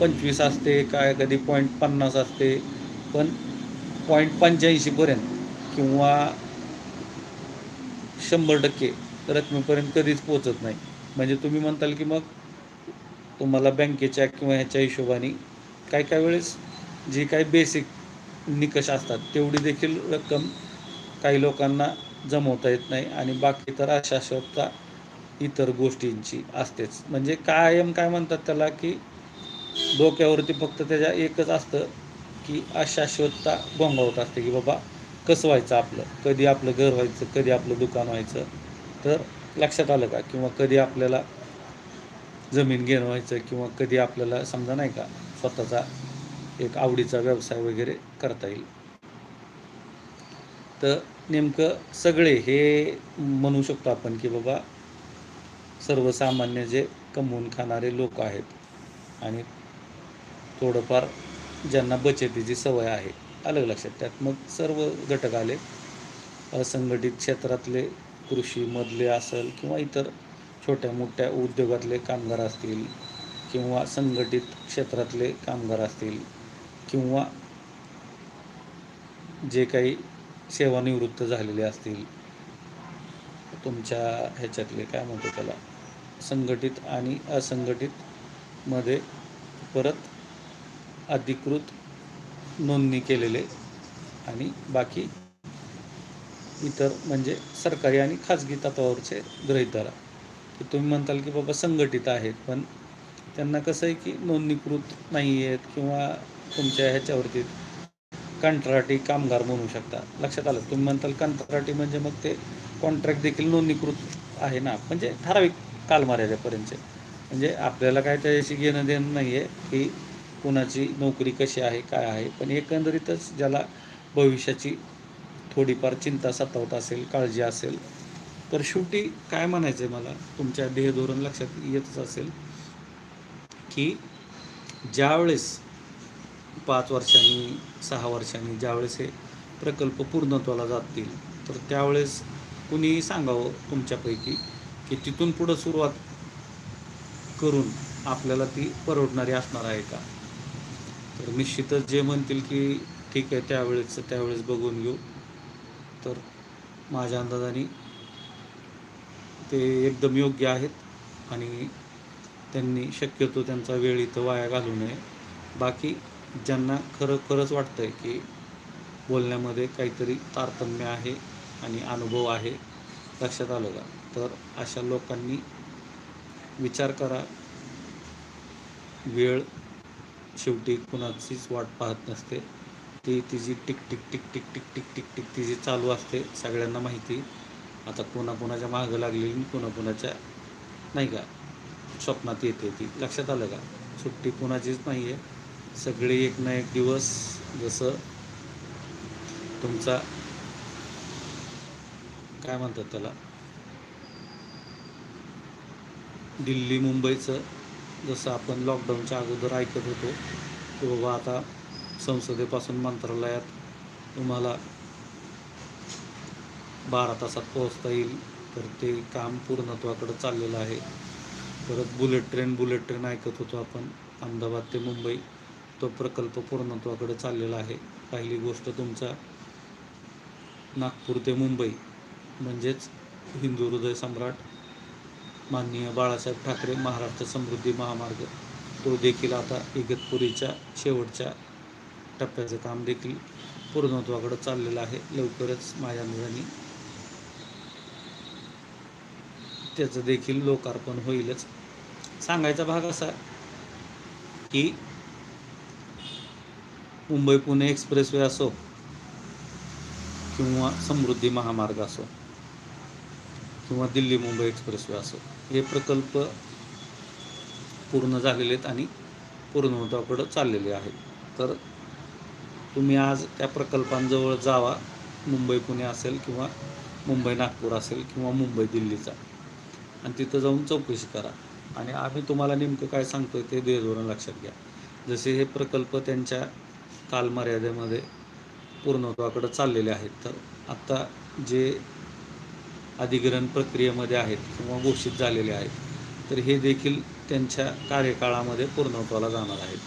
पंचवीस असते काय कधी पॉईंट पन्नास असते पण पॉईंट पंच्याऐंशीपर्यंत किंवा शंभर टक्के रकमेपर्यंत कधीच पोचत नाही. म्हणजे तुम्ही म्हणताल की मग तुम्हाला बँकेच्या किंवा ह्याच्या हिशोबाने काय काय वेळेस जी काही बेसिक निकष असतात तेवढी देखील रक्कम काही लोकांना जमवता येत नाही आणि बाकी तर अशाश्वता इतर गोष्टींची असतेच. म्हणजे कायम काय म्हणतात त्याला की डोक्यावरती फक्त त्याच्या एकच असतं की अशाश्वतता गोंगावत असते की बाबा कसं व्हायचं आपलं? कधी आपलं घर व्हायचं कधी आपलं दुकान व्हायचं? तर लक्षात आलं का? किंवा कधी आपल्याला जमीन घेणं व्हायचं किंवा कधी आपल्याला समजा नाही का स्वतःचा एक आवडीचा व्यवसाय वगैरे करता येईल. तर नेमकं सगळे हे म्हणू शकतो आपण की बाबा सर्वसामान्य जे कमवून खाणारे लोक आहेत आणि थोडंफार ज्यांना बचतीची सवय आहे आलं लक्षात. त्यात मग सर्व घटक आले. असंघटित क्षेत्रातले कृषीमधले असेल किंवा इतर छोट्या मोठ्या उद्योगातले कामगार असतील किंवा संघटित क्षेत्रातले कामगार असतील किंवा जे काही सेवानिवृत्त झालेले असतील तुमच्या ह्याच्यातले काय म्हणतो त्याला? संघटित आणि असंघटित मध्ये परत अधिकृत नोंदणी केलेले आणि बाकी इतर म्हणजे सरकारी आणि खाजगी तत्वावरचे ग्रहितदार की तुम्ही म्हणताल की बाबा संघटित आहेत पण त्यांना कसं आहे की नोंदणीकृत नाही आहेत किंवा तुमच्या ह्याच्यावरती कंत्राटी कामगार म्हणू शकता लक्षात आलं? तुम्ही म्हणताल कंत्राटी म्हणजे मग ते कॉन्ट्रॅक्ट देखील नोंदणीकृत आहे ना? म्हणजे ठराविक कालमर्यादेपर्यंतचे म्हणजे आपल्याला काय त्याच्याशी घेणं देणं नाही आहे की कुणाची नोकरी कशी आहे काय आहे पण एकंदरीतच ज्याला भविष्याची थोडीफार चिंता सतावत असेल काळजी असेल तर शेवटी काय म्हणायचं आहे मला? तुमच्या ध्येयधोरण लक्षात येतच असेल की ज्यावेळेस पाच वर्षांनी सहा वर्षांनी ज्यावेळेस हे प्रकल्प पूर्णत्वाला जातील तर त्यावेळेस कुणीही सांगावं तुमच्यापैकी की तिथून पुढं सुरुवात करून आपल्याला ती परवडणारी असणार आहे का? तर निश्चितच जे म्हणतील की ठीक आहे त्यावेळेस त्यावेळेस बघून घेऊ. तर माझ्या अंदाजाने ते एकदम योग्य आहेत आणि त्यांनी शक्यतो त्यांचा वेळ इथं वाया घालू नये. बाकी ज्यांना खरं खरंच वाटतं आहे की बोलण्यामध्ये काहीतरी तारतम्य आहे आणि अनुभव आहे लक्षात आलं का? तर अशा लोकांनी विचार करा. वेळ शेवटी कुणाचीच वाट पाहत नसते. ती तिची tick tick tick tick tick tick tick tick तिची चालू असते सगळ्यांना माहिती. आता कोणाकोणाच्या मागं लागलेली कोणाकोणाच्या नाही का? स्वप्नात येते ती. लक्षात आलं का? सुट्टी कोणाचीच नाही आहे सगळे एक ना एक दिवस जसं तुमचा काय म्हणतात त्याला? दिल्ली मुंबईचं जसं आपण लॉकडाऊनच्या अगोदर ऐकत होतो की बाबा आता संसदेपासून मंत्रालयात तुम्हाला बारा तासात पोहोचता येईल तर ते काम पूर्णत्वाकडं चाललेलं आहे. परत बुलेट ट्रेन बुलेट ट्रेन ऐकत होतो आपण अहमदाबाद ते मुंबई. तो प्रकल्प पूर्णत्वाकडे चाललेला आहे. पहिली गोष्ट तुमचा नागपूर ते मुंबई म्हणजेच हिंदू हृदय सम्राट माननीय बाळासाहेब ठाकरे महाराष्ट्र समृद्धी महामार्ग. तो देखील आता इगतपुरीच्या शेवटच्या टप्प्याचं काम देखील पूर्णत्वाकडे चाललेलं आहे. लवकरच माझ्या मुलांनी त्याचं देखील लोकार्पण होईलच. सांगायचा भाग असा की मुंबई पुणे एक्सप्रेसवे असो किंवा समृद्धी महामार्ग असो किंवा दिल्ली मुंबई एक्सप्रेसवे असो हे प्रकल्प पूर्ण झालेले आहेत आणि पूर्णत्वाकडं चाललेले आहेत. तर तुम्ही आज त्या प्रकल्पांजवळ जावा मुंबई पुणे असेल किंवा मुंबई नागपूर असेल किंवा मुंबई दिल्लीचा आणि तिथं जाऊन चौकशी करा. आणि आम्ही तुम्हाला नेमकं काय सांगतोय ते दे धोरण लक्षात घ्या. जसे हे प्रकल्प त्यांच्या कालमर्यादेमध्ये पूर्णत्वाकडं चाललेले आहेत तर आत्ता जे अधिग्रहण प्रक्रियेमध्ये आहेत किंवा घोषित झालेले आहेत तर हे देखील त्यांच्या कार्यकाळामध्ये पूर्णत्वाला जाणार आहेत.